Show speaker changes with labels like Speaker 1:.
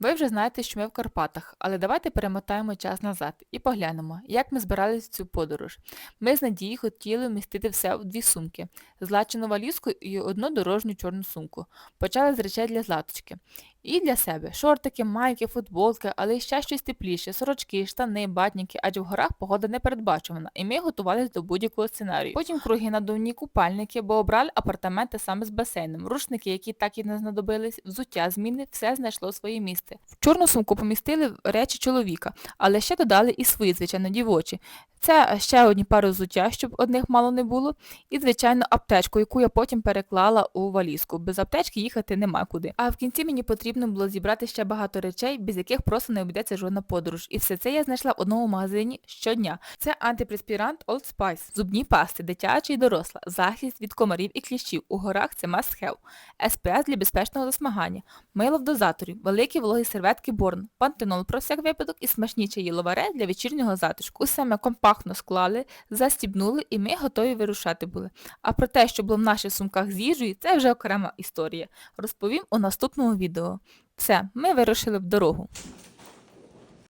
Speaker 1: Ви вже знаєте, що ми в Карпатах, але давайте перемотаємо час назад і поглянемо, як ми збирались в цю подорож. Ми з Надією хотіли вмістити все в дві сумки, злачену валізку і одну дорожню чорну сумку. Почали з речей для златочки. І для себе шортики, майки, футболки, але ще щось тепліше, сорочки, штани, батніки, адже в горах погода не передбачувана, і ми готувалися до будь-якого сценарію. Потім круги надувні купальники, бо обрали апартаменти саме з басейном, рушники, які так і не знадобились, взуття, зміни, все знайшло своє місце. В чорну сумку помістили речі чоловіка, але ще додали і свої, звичайно, дівочі. Це ще одні пари взуття, щоб одних мало не було, і, звичайно, аптечку, яку я потім переклала у валізку. Без аптечки їхати нема куди. А в кінці мені потрібно було зібрати ще багато речей, без яких просто не обійдеться жодна подорож. І все це я знайшла в одному магазині щодня. Це антипреспірант Old Spice, зубні пасти, дитяча і доросла, захист від комарів і кліщів. У горах це must have. СПС для безпечного засмагання, мило в дозаторі, великі вологі серветки Борн, пантенол про всяк випадок і смачні чаї ловаре для вечірнього затишку. Усе ми компактно склали, застібнули і ми готові вирушати були. А про те, що було в наших сумках з їжею, це вже окрема історія. Розповім у наступному відео. Все, ми вирушили в дорогу.